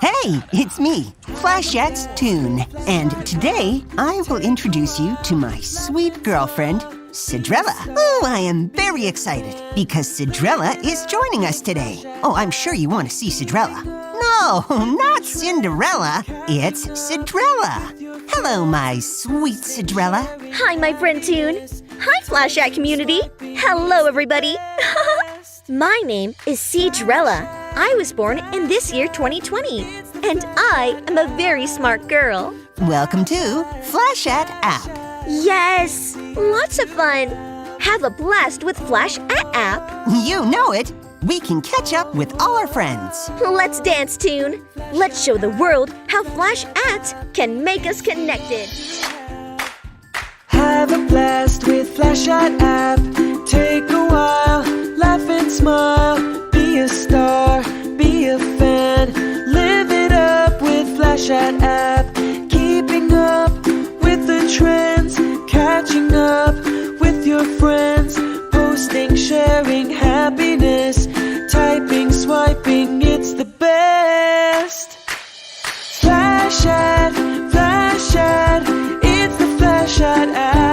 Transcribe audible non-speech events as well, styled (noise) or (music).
Hey, it's me, Flashette's Tune, and today I will introduce you to my sweet girlfriend, Sidrella. Oh, I am very excited because Sidrella is joining us today. Oh, I'm sure you want to see Sidrella. No, (laughs) not Cinderella. It's Sidrella. Hello, my sweet Sidrella. Hi, my friend Tune. Hi, Flashback community. Hello, everybody. (laughs) my name is Cedrella. I was born in this year 2020, and I am a very smart girl. Welcome to Flashette app. Yes, lots of fun. Have a blast with Flash at app. You know it. We can catch up with all our friends. Let's dance, Tune. Let's show the world how Flash at can make us connected. Have a blast with Flashlight app. Snapchat app, keeping up with the trends, catching up with your friends, posting, sharing happiness, typing, swiping, it's the best. Flash ad, flash ad, it's the flash ad app.